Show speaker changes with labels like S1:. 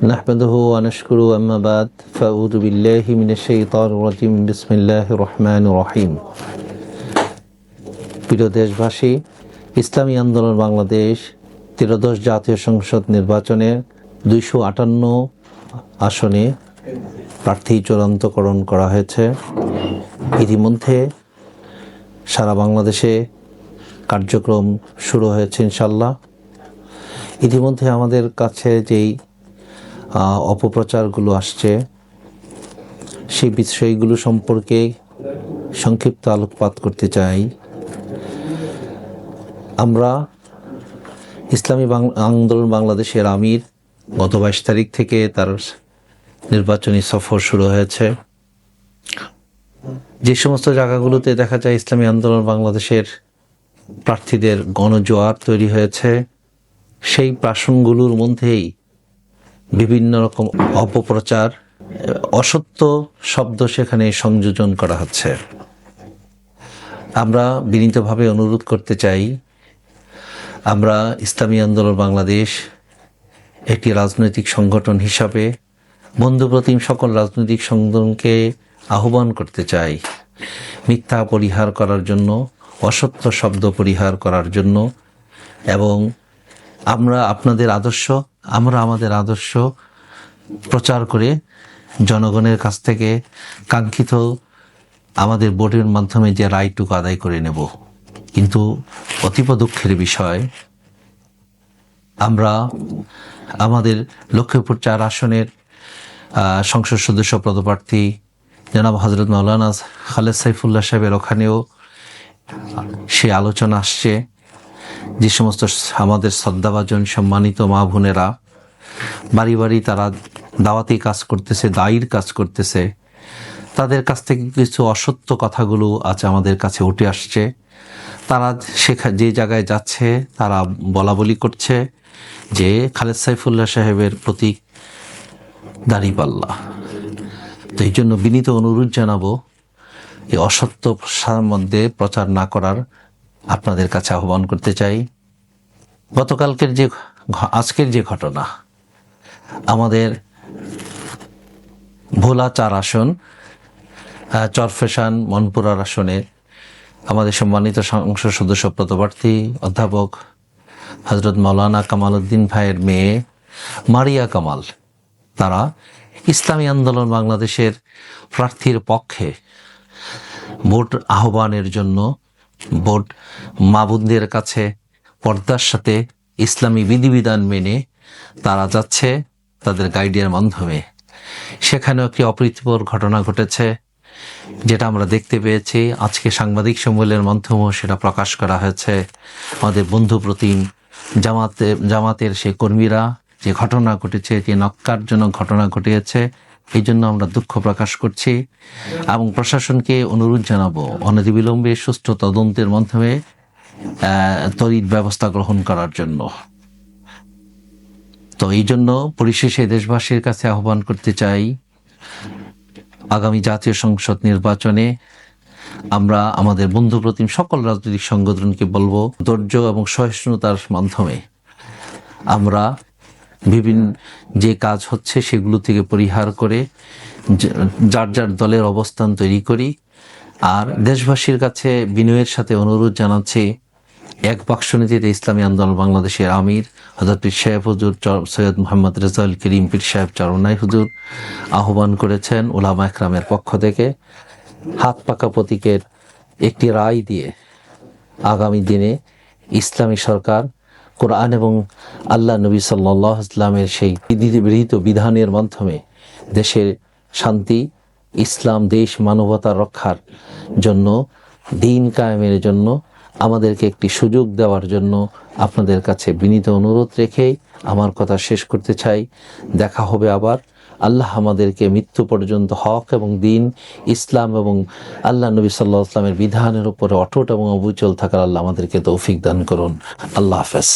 S1: نحمده ونشكره أما بعد فأعوذ بالله من الشيطان الرجيم بسم الله الرحمن الرحيم প্রিয় দেশবাসী ইসলামী আন্দোলন বাংলাদেশ ত্রিদশ জাতীয় সংসদ নির্বাচনে দুইশো আটান্ন আসনে প্রার্থী চূড়ান্তকরণ করা হয়েছে ইতিমধ্যে সারা বাংলাদেশে কার্যক্রম শুরু হয়েছে ইনশাল্লাহ ইতিমধ্যে আমাদের কাছে যেই আহ, অপপ্রচারগুলো আসছে। সেই বিষয়গুলো সম্পর্কে সংক্ষিপ্ত আলোকপাত করতে চাই। আমরা ইসলামী আন্দোলন বাংলাদেশের আমির, গত বাইশ তারিখ থেকে তার নির্বাচনী সফর শুরু হয়েছে। যে সমস্ত জায়গাগুলোতে দেখা যায় ইসলামী আন্দোলন বাংলাদেশের প্রার্থীদের গণজোয়ার তৈরি হয়েছে, সেই প্রাসনগুলোর মধ্যেই বিভিন্ন রকম অপপ্রচার, অসত্য শব্দ সেখানে সংযোজন করা হচ্ছে। আমরা বিনীতভাবে অনুরোধ করতে চাই, আমরা ইসলামী আন্দোলন বাংলাদেশ একটি রাজনৈতিক সংগঠন হিসাবে বন্ধুপ্রতিম সকল রাজনৈতিক সংগঠনকে আহ্বান করতে চাই। মিথ্যা পরিহার করার জন্য, অসত্য শব্দ পরিহার করার জন্য এবং আমরা আপনাদের আদর্শ আমরা আমাদের আদর্শ প্রচার করে জনগণের কাছ থেকে কাঙ্ক্ষিত আমাদের ভোটের মাধ্যমে যে রায়টুকু আদায় করে নেব। কিন্তু অতীব দুঃখের বিষয়, আমরা আমাদের লক্ষ্মীপুর চার আসনের সংসদ সদস্য পদপ্রার্থী জনাব হজরত মৌলানা খালেদ সাইফুল্লাহ সাহেবের ওখানেও সে আলোচনা আসছে। যে সমস্ত আমাদের শ্রদ্ধাভাজন, সম্মানিত মা বোনেরা, বাড়ি বাড়ি তারা দাওয়াতি কাজ করতেছে, দায়ীর কাজ করতেছে, তাদের কাছ থেকে কিছু অসত্য কথাগুলো আজ আমাদের কাছে উঠে আসছে। তারা সেখা যে জায়গায় যাচ্ছে, তারা বলা বলি করছে যে খালেদ সাইফুল্লাহ সাহেবের প্রতীক দাড়িপাল্লা তো এই জন্য বিনীত অনুরোধ জানাব, এই অসত্য মধ্যে প্রচার না করার আপনাদের কাছে আহ্বান করতে চাই। গতকালকের যে আজকের যে ঘটনা, আমাদের ভোলা চার আসন চরফেশান মনপুরার আসনে আমাদের সম্মানিত সংসদ সদস্য পদপ্রার্থী অধ্যাপক হজরত মৌলানা কামাল উদ্দিন ভাইয়ের মেয়ে মারিয়া কামাল, তারা ইসলামী আন্দোলন বাংলাদেশের প্রার্থীর পক্ষে ভোট আহ্বানের জন্য ভোট মাবুনদের কাছে পর্দার সাথে ইসলামী বিধিবিধান মেনে তারা যাচ্ছে তাদের গাইডের মাধ্যমে। সেখানেও একটি অপ্রীতিকর ঘটনা ঘটেছে, যেটা আমরা দেখতে পেয়েছি। আজকে সাংবাদিক সম্মেলনের মাধ্যমেও সেটা প্রকাশ করা হয়েছে। আমাদের বন্ধু প্রতিম জামাতে, জামাতের সে কর্মীরা যে ঘটনা ঘটেছে, যে নক্কারজনক ঘটনা ঘটিয়েছে, এই জন্য আমরা দুঃখ প্রকাশ করছি এবং প্রশাসনকে অনুরোধ জানাব। অনতিবিলম্বে সুষ্ঠু তদন্তের মাধ্যমে তড়িৎ ব্যবস্থা গ্রহণ করার জন্য। তো এই জন্য পরিশেষে দেশবাসীর কাছে আহ্বান করতে চাই, আগামী জাতীয় সংসদ নির্বাচনে আমরা আমাদের বন্ধু প্রতিম সকল রাজনৈতিক সংগঠনকে বলব, ধৈর্য এবং সহিষ্ণুতার মাধ্যমে আমরা বিভিন্ন যে কাজ হচ্ছে সেগুলো থেকে পরিহার করে যার যার দলের অবস্থান তৈরি করি আর দেশবাসীর কাছে বিনয়ের সাথে অনুরোধ জানাচ্ছি, এক বাক্স নীতিতে ইসলামী আন্দোলন বাংলাদেশের আমির হজরত পীর সাহেব হুজুর সৈয়দ মোহাম্মদ রেজাউল করিম পীর সাহেব চরণাই হুজুর আহ্বান করেছেন উলামা একরামের পক্ষ থেকে। হাত পাকা প্রতীকের একটি রায় দিয়ে আগামী দিনে ইসলামী সরকার কোরআন এবং আল্লাহ নবী সাল্লাহ ইসলামের সেই বিধি- বিহিত বিধানের মাধ্যমে দেশের শান্তি ইসলাম, দেশ, মানবতা রক্ষার জন্য, দিন কায়েমের জন্য আমাদেরকে একটি সুযোগ দেওয়ার জন্য আপনাদের কাছে বিনীত অনুরোধ রেখে আমার কথা শেষ করতে চাই। দেখা হবে আবার। আল্লাহ আমাদেরকে মৃত্যু পর্যন্ত হক এবং দিন, ইসলাম এবং আল্লাহ নবী সাল্লাহ ইসলামের বিধানের উপরে অটুট এবং অবিচল থাকার আল্লাহ আমাদেরকে তৌফিক দান করুন। আল্লাহ হাফেজ।